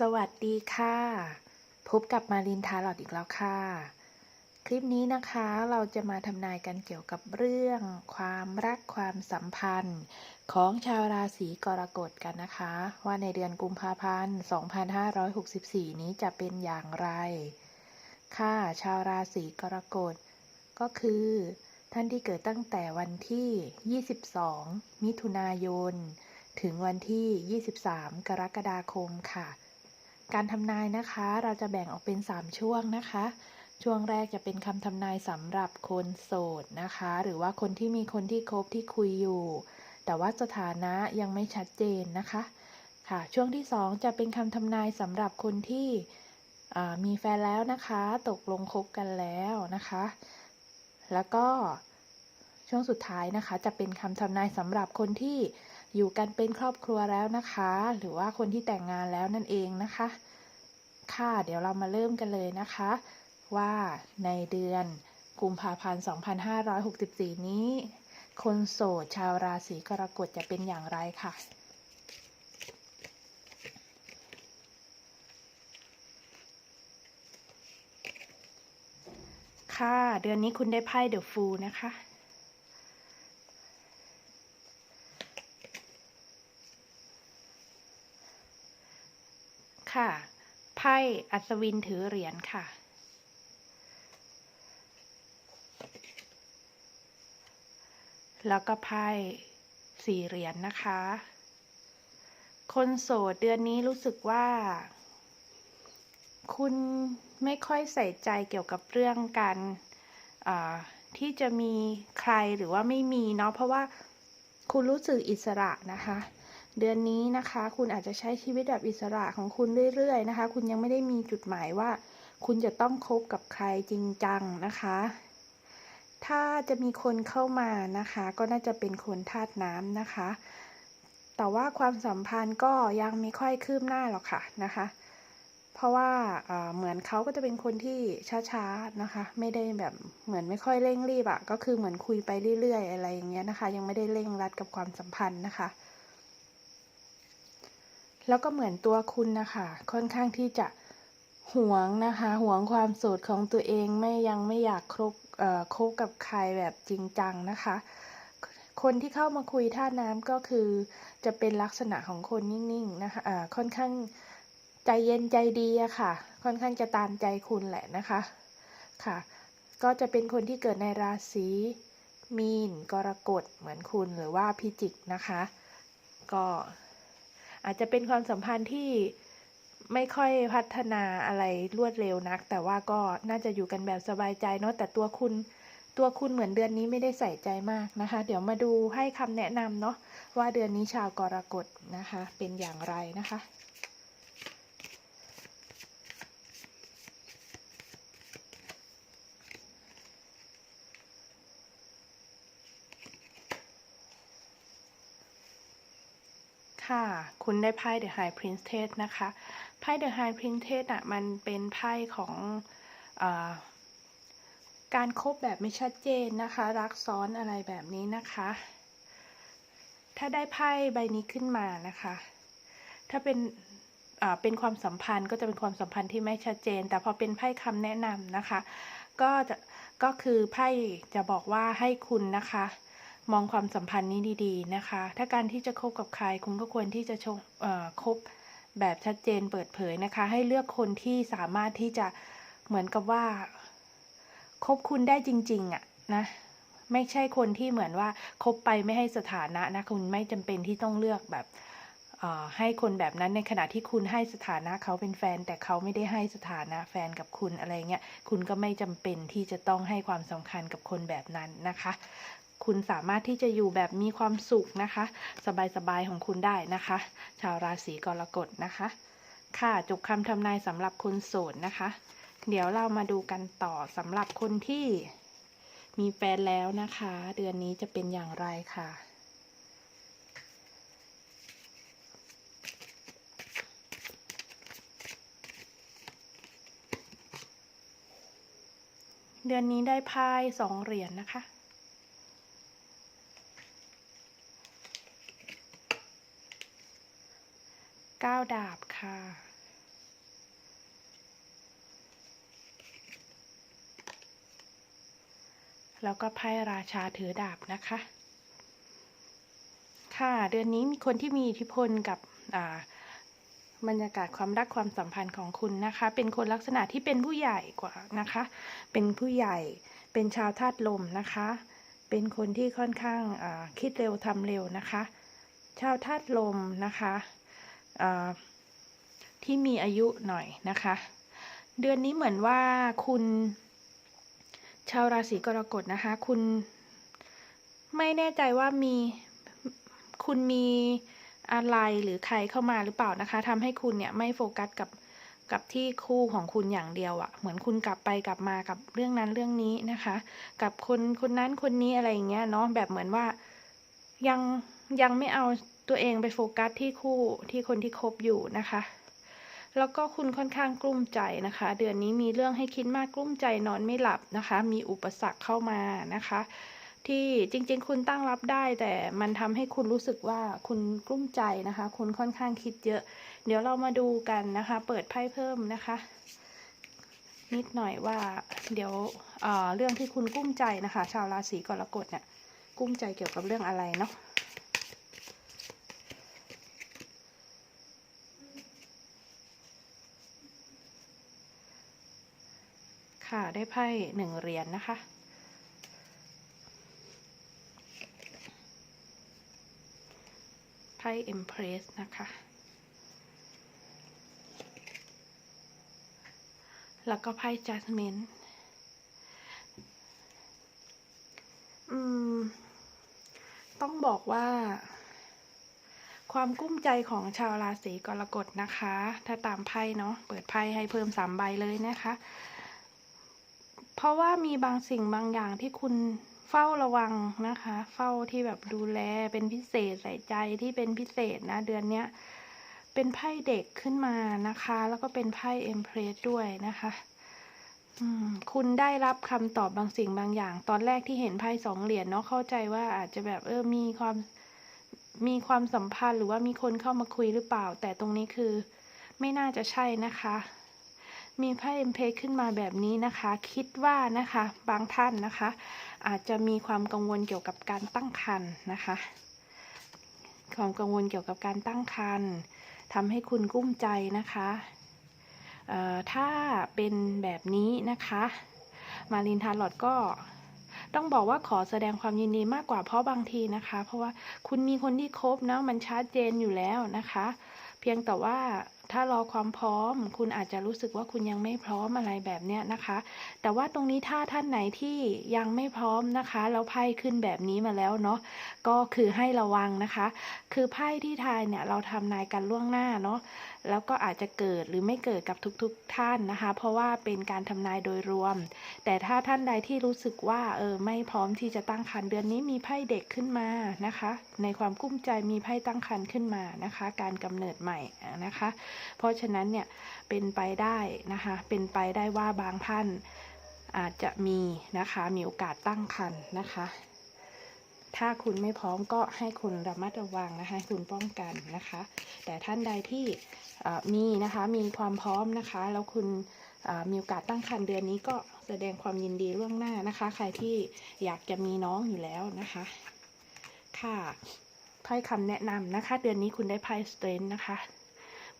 สวัสดีค่ะ พบกับมารินทาร์ลอดอีกแล้วค่ะ คลิปนี้นะคะเราจะมาทำนายกันเกี่ยวกับเรื่องความรักความสัมพันธ์ของชาวราศีกรกฎกันนะคะ ว่าในเดือนกุมภาพันธ์ 2564 นี้จะเป็นอย่างไร ค่ะ ชาวราศีกรกฎก็คือ ท่านที่เกิดตั้งแต่วันที่ 22 มิถุนายน ถึงวันที่ 23 กรกฎาคมค่ะ การทำนายนะคะ เราจะแบ่งออกเป็น 3 ช่วงนะคะ ช่วงแรกจะเป็นคำทำนายสำหรับคนโสดนะคะ หรือว่าคนที่มีคนที่คบที่คุยอยู่ แต่ว่าสถานะยังไม่ชัดเจนนะคะ ค่ะ ช่วงที่ 2 จะเป็นคำทำนายสำหรับคนที่มีแฟนแล้วนะคะ ตกลงคบกันแล้วนะคะ แล้วก็ช่วงสุดท้ายนะคะ จะเป็นคำทำนายสำหรับคนที่ อยู่กันเป็นครอบครัวแล้วนะคะ หรือว่าคนที่แต่งงานแล้วนั่นเองนะคะ ค่ะเดี๋ยวเรามาเริ่มกันเลยนะคะ ว่าในเดือนกุมภาพันธ์ 2564 นี้ คนโสดชาวราศีกรกฎจะเป็นอย่างไรค่ะค่ะ เดือนนี้คุณได้ไพ่เดอะฟูลนะคะ ค่ะ ไพ่อัศวินถือเหรียญค่ะ แล้วก็ไพ่สี่เหรียญนะคะ คนโสดเดือนนี้รู้สึกว่า คุณไม่ค่อยใส่ใจเกี่ยวกับเรื่องการที่จะมีใครหรือว่าไม่มีเนาะเพราะว่าคุณรู้สึกอิสระนะคะ เดือนนี้นะคะ คุณอาจจะใช้ชีวิตแบบอิสระของคุณเรื่อยๆนะคะ คุณยังไม่ได้มีจุดหมายว่า คุณจะต้องคบกับใครจริงจังนะคะ ถ้าจะมีคนเข้ามานะคะ ก็น่าจะเป็นคนธาตุน้ำนะคะ แต่ว่าความสัมพันธ์ก็ยังไม่ค่อยคืบหน้าหรอกค่ะนะคะ เพราะว่าเหมือนเขาก็จะเป็นคนที่ช้าๆนะคะ ไม่ได้แบบเหมือนไม่ค่อยเร่งรีบอะก็คือเหมือนคุยไปเรื่อยๆ อะไรอย่างเงี้ยนะคะ ยังไม่ได้เร่งรัดกับความสัมพันธ์นะคะ แล้วก็เหมือนตัวคุณนะคะ ค่อนข้างที่จะหวงนะคะหวงความโสดของตัวเองไม่ยังไม่อยากคบเอ่อคบกับใครแบบจริงจังนะคะ คนที่เข้ามาคุยท่าน้ำก็คือจะเป็นลักษณะของคนนิ่งๆนะคะอ่าค่อนข้างใจเย็นใจดีอะค่ะ ค่อนข้างจะตามใจคุณแหละนะคะค่ะ ก็จะเป็นคนที่เกิดในราศีมีนกรกฎเหมือนคุณหรือว่าพิจิกนะคะ ก็ อาจจะเป็นความสัมพันธ์ที่ไม่ค่อยพัฒนาอะไรรวดเร็วนัก แต่ว่าก็น่าจะอยู่กันแบบสบายใจเนาะแต่ตัวคุณตัวคุณเหมือนเดือนนี้ไม่ได้ใส่ใจมากนะคะ เดี๋ยวมาดูให้คำแนะนำเนาะว่าเดือนนี้ชาวกรกฎนะคะ เป็นอย่างไรนะคะ ค่ะ คุณได้ไพ่ The High Princess นะคะไพ่ The High Princess อะมันเป็นไพ่ของอการคบแบบไม่ชัดเจนนะคะ รักซ้อนอะไรแบบนี้นะคะ ถ้าได้ไพ่ใบนี้ขึ้นมานะคะ ถ้าเป็นเป็นความสัมพันธ์ก็จะเป็นความสัมพันธ์ที่ไม่ชัดเจน แต่พอเป็นไพ่คำแนะนำนะคะ ก็จะก็คือไพ่จะบอกว่าให้คุณนะคะ มองความสัมพันธ์นี้ดีๆนะคะ ถ้าการที่จะคบกับใครคุณก็ควรที่จะชงคบแบบชัดเจนเปิดเผยนะคะ ให้เลือกคนที่สามารถที่จะเหมือนกับว่าคบคุณได้จริงๆอะนะไม่ใช่คนที่เหมือนว่าคบไปไม่ให้สถานะนะคุณไม่จำเป็นที่ต้องเลือกแบบให้คนแบบนั้นในขณะที่คุณให้สถานะเขาเป็นแฟน แต่เขาไม่ได้ให้สถานะแฟนกับคุณอะไรเงี้ยคุณก็ไม่จำเป็นที่จะต้องให้ความสำคัญกับคนแบบนั้นนะคะ คุณสามารถที่จะอยู่แบบมีความสุขนะคะ สบายๆของคุณได้นะคะ ชาวราศีกรกฎนะคะ ค่ะจบคำทำนายสำหรับคนโสดนะคะ เดี๋ยวเรามาดูกันต่อสำหรับคนที่มีแฟนแล้วนะคะ เดือนนี้จะเป็นอย่างไรค่ะเดือนนี้ได้ไพ่สองเหรียญนะคะ ก้าดาบค่ะ แล้วก็ไพ่ราชาถือดาบนะคะ ค่ะ เดือนนี้มีคนที่มีอิทธิพลกับบรรยากาศความรักความสัมพันธ์ของคุณนะคะ เป็นคนลักษณะที่เป็นผู้ใหญ่กว่านะคะ เป็นผู้ใหญ่ เป็นชาวธาตุลมนะคะ เป็นคนที่ค่อนข้างคิดเร็วทำเร็วนะคะ ชาวธาตุลมนะคะ ที่มีอายุหน่อยนะคะ เดือนนี้เหมือนว่าคุณ ชาวราศีกรกฎนะคะ คุณไม่แน่ใจว่ามีคุณมีอะไรหรือใครเข้ามาหรือเปล่านะคะทำให้คุณเนี่ยไม่โฟกัสกับกับที่คู่ของคุณอย่างเดียวอะ่ะเหมือนคุณกลับไปกลับมากับเรื่องนั้นเรื่องนี้นะคะ กับคนคนนั้นคนนี้อะไรอย่างเงี้ยเนาะแบบเหมือนว่ายังยังไม่เอา ตัวเองไปโฟกัสที่คู่ที่คนที่คบอยู่นะคะ แล้วก็คุณค่อนข้างกลุ้มใจนะคะ เดือนนี้มีเรื่องให้คิดมากกลุ้มใจนอนไม่หลับนะคะ มีอุปสรรคเข้ามานะคะ ที่จริงๆ คุณตั้งรับได้ แต่มันทำให้คุณรู้สึกว่าคุณกลุ้มใจนะคะ คุณค่อนข้างคิดเยอะ เดี๋ยวเรามาดูกันนะคะ เปิดไพ่เพิ่มนะคะนิดหน่อยว่าเดี๋ยวเอ่อเรื่องที่คุณกุ้มใจนะคะ ชาวราศีกรกฎเนี่ยกุ้มใจเกี่ยวกับเรื่องอะไรเนาะ ค่ะ ได้ไพ่หนึ่งเหรียญนนะคะ ไพ่ Empress นะคะ แล้วก็ไพ่ Judgment อืม ต้องบอกว่าความกุ้มใจของชาวราศีกรกฎนะคะ ถ้าตามไพ่เนาะ เปิดไพ่ให้เพิ่มสามใบเลยนะคะ ราะว่ามีบางสิ่งบางอย่างที่คุณเฝ้าระวังนะคะ เฝ้าที่แบบดูแลเป็นพิเศษใส่ใจที่เป็นพิเศษนะเดือนเนี้ยเป็นไพ่เด็กขึ้นมานะคะ แล้วก็เป็นไพ่เอ็มเพรสด้วยนะคะคุณได้รับคำตอบบางสิ่งบางอย่าง ตอนแรกที่เห็นไพ่สองเหรียญเนาะเข้าใจว่าอาจจะแบบเออมีความมีความสัมพันธ์หรือว่ามีคนเข้ามาคุยหรือเปล่า แต่ตรงนี้คือไม่น่าจะใช่นะคะ มีไพ่เอ็มเพขึ้นมาแบบนี้นะคะ คิดว่านะคะบางท่านนะคะ อาจจะมีความกังวลเกี่ยวกับการตั้งครรภ์นะคะ ความกังวลเกี่ยวกับการตั้งครรภ์ทำให้คุณกุ้มใจนะคะถ้าเป็นแบบนี้นะคะ มารินทาร์ลอดก็ต้องบอกว่าขอแสดงความยินดีมากกว่าเพราะบางทีนะคะ เพราะว่าคุณมีคนที่คบเนาะมันชัดเจนอยู่แล้วนะคะ เพียงแต่ว่า ถ้ารอความพร้อม คุณอาจจะรู้สึกว่าคุณยังไม่พร้อมอะไรแบบเนี้ยนะคะ แต่ว่าตรงนี้ถ้าท่านไหนที่ยังไม่พร้อมนะคะแล้วไพ่ขึ้นแบบนี้มาแล้วเนาะก็คือให้ระวังนะคะ คือไพ่ที่ทายเนี่ยเราทำนายกันล่วงหน้าเนาะ แล้วก็อาจจะเกิดหรือไม่เกิดกับทุกๆทท่านนะคะ เพราะว่าเป็นการทำนายโดยรวม แต่ถ้าท่านใดที่รู้สึกว่าเออไม่พร้อมที่จะตั้งครรภ์เดือนนี้มีไพ่เด็กขึ้นมานะคะ ในความกุ้มใจมีไพ่ตั้งครรภ์ขึ้นมานะคะ การกำเนิดใหม่นะคะ เพราะฉะนั้นเนี่ยเป็นไปได้นะคะ เป็นไปได้ว่าบางท่านอาจจะมีนะคะมีโอกาสตั้งครรภ์นะคะ ถ้าคุณไม่พร้อมก็ให้คุณระมัดระวังนะคะคุณป้องกันนะคะ แต่ท่านใดที่มีนะคะมีความพร้อมนะคะ แล้วคุณมีโอกาสตั้งครรภ์เดือนนี้ก็แสดงความยินดีล่วงหน้านะคะ ใครที่อยากจะมีน้องอยู่แล้วนะคะ ค่ะไพ่คำแนะนำนะคะ เดือนนี้คุณได้ไพ่สเตรนนะคะ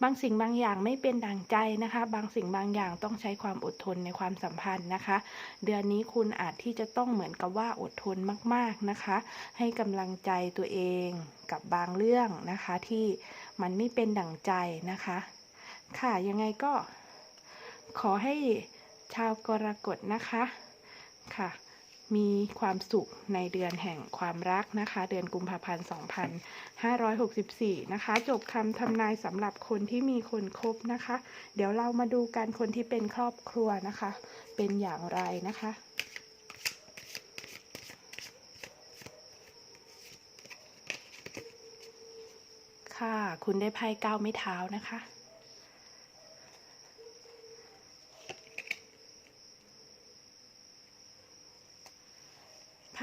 บางสิ่งบางอย่างไม่เป็นดังใจนะคะ บางสิ่งบางอย่างต้องใช้ความอดทนในความสัมพันธ์นะคะ เดือนนี้คุณอาจที่จะต้องเหมือนกับว่าอดทนมากๆนะคะ ให้กำลังใจตัวเองกับบางเรื่องนะคะ ที่มันไม่เป็นดังใจนะคะ ค่ะยังไงก็ขอให้ชาวกรกฎนะคะค่ะ มีความสุขในเดือนแห่งความรักนะคะ เดือนกุมภาพันธ์2564 นะคะ จบคำทำนายสำหรับคนที่มีคนคบนะคะ เดี๋ยวเรามาดูกันคนที่เป็นครอบครัวนะคะ เป็นอย่างไรนะคะค่ะ คุณได้ไพ่เก้าไม้เท้านะคะ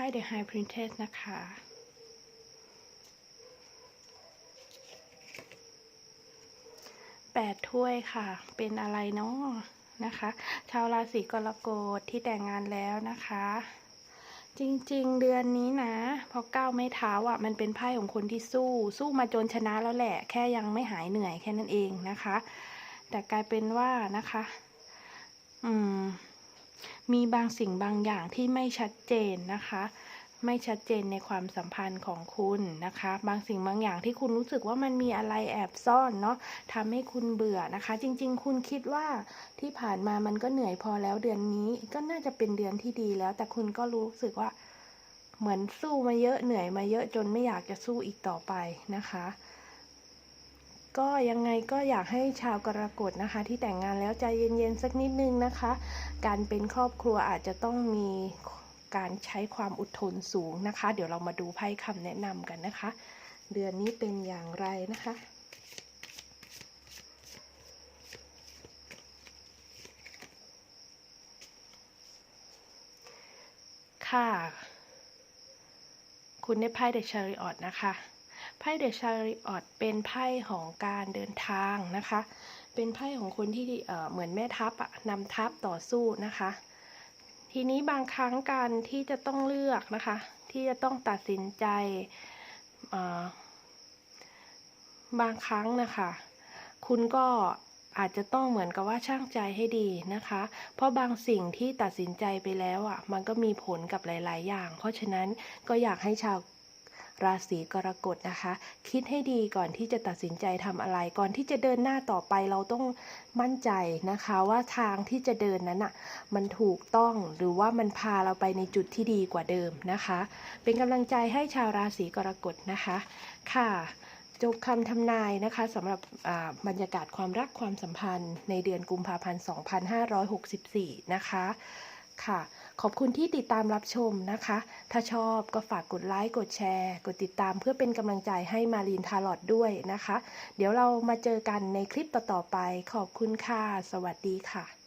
ไพ่ The High Princess นะคะ แปดถ้วยค่ะ เป็นอะไรเนาะนะคะ ชาวราศีกรกฎที่แต่งงานแล้วนะคะ จริงๆ เดือนนี้นะเพราะก้าวไม่เท้าอะ มันเป็นไพ่ของคนที่สู้ สู้มาจนชนะแล้วแหละ แค่ยังไม่หายเหนื่อยแค่นั้นเองนะคะ แต่กลายเป็นว่านะคะ อืม มีบางสิ่งบางอย่างที่ไม่ชัดเจนนะคะ ไม่ชัดเจนในความสัมพันธ์ของคุณนะคะ บางสิ่งบางอย่างที่คุณรู้สึกว่ามันมีอะไรแอบซ่อนเนาะทำให้คุณเบื่อนะคะ จริง ๆ คุณคิดว่าที่ผ่านมามันก็เหนื่อยพอแล้วเดือนนี้ก็น่าจะเป็นเดือนที่ดีแล้ว แต่คุณก็รู้สึกว่าเหมือนสู้มาเยอะเหนื่อยมาเยอะจนไม่อยากจะสู้อีกต่อไปนะคะ ก็ยังไงก็อยากให้ชาวกรกฎนะคะ ที่แต่งงานแล้วใจเย็นๆสักนิดนึงนะคะ การเป็นครอบครัวอาจจะต้องมีการใช้ความอดทนสูงนะคะ เดี๋ยวเรามาดูไพ่คำแนะนำกันนะคะ เดือนนี้เป็นอย่างไรนะคะค่ะ คุณได้ไพ่เดชาริออตนะคะ ไพ่เดชาริออตเป็นไพ่ของการเดินทางนะคะ เป็นไพ่ของคนที่เหมือนแม่ทัพอะนำทัพต่อสู้นะคะ ทีนี้บางครั้งการที่จะต้องเลือกนะคะ ที่จะต้องตัดสินใจบางครั้งนะคะ คุณก็อาจจะต้องเหมือนกับว่าช่างใจให้ดีนะคะ เพราะบางสิ่งที่ตัดสินใจไปแล้วอะ มันก็มีผลกับหลาย ๆ อย่าง เพราะฉะนั้นก็อยากให้ชาว ราศีกรกฎนะคะ คิดให้ดีก่อนที่จะตัดสินใจทำอะไร ก่อนที่จะเดินหน้าต่อไปเราต้องมั่นใจนะคะว่าทางที่จะเดินนั้นอะมันถูกต้องหรือว่ามันพาเราไปในจุดที่ดีกว่าเดิมนะคะ เป็นกำลังใจให้ชาวราศีกรกฎนะคะ ค่ะจบคำทำนายนะคะสำหรับบรรยากาศความรักความสัมพันธ์ในเดือนกุมภาพันธ์ 2564 นะคะ ค่ะ ขอบคุณที่ติดตามรับชมนะคะ ถ้าชอบก็ฝากกดไลค์กดแชร์ กดติดตามเพื่อเป็นกำลังใจให้มารีนทาร์ลอดด้วยนะคะ เดี๋ยวเรามาเจอกันในคลิปต่อๆไป ขอบคุณค่ะ สวัสดีค่ะ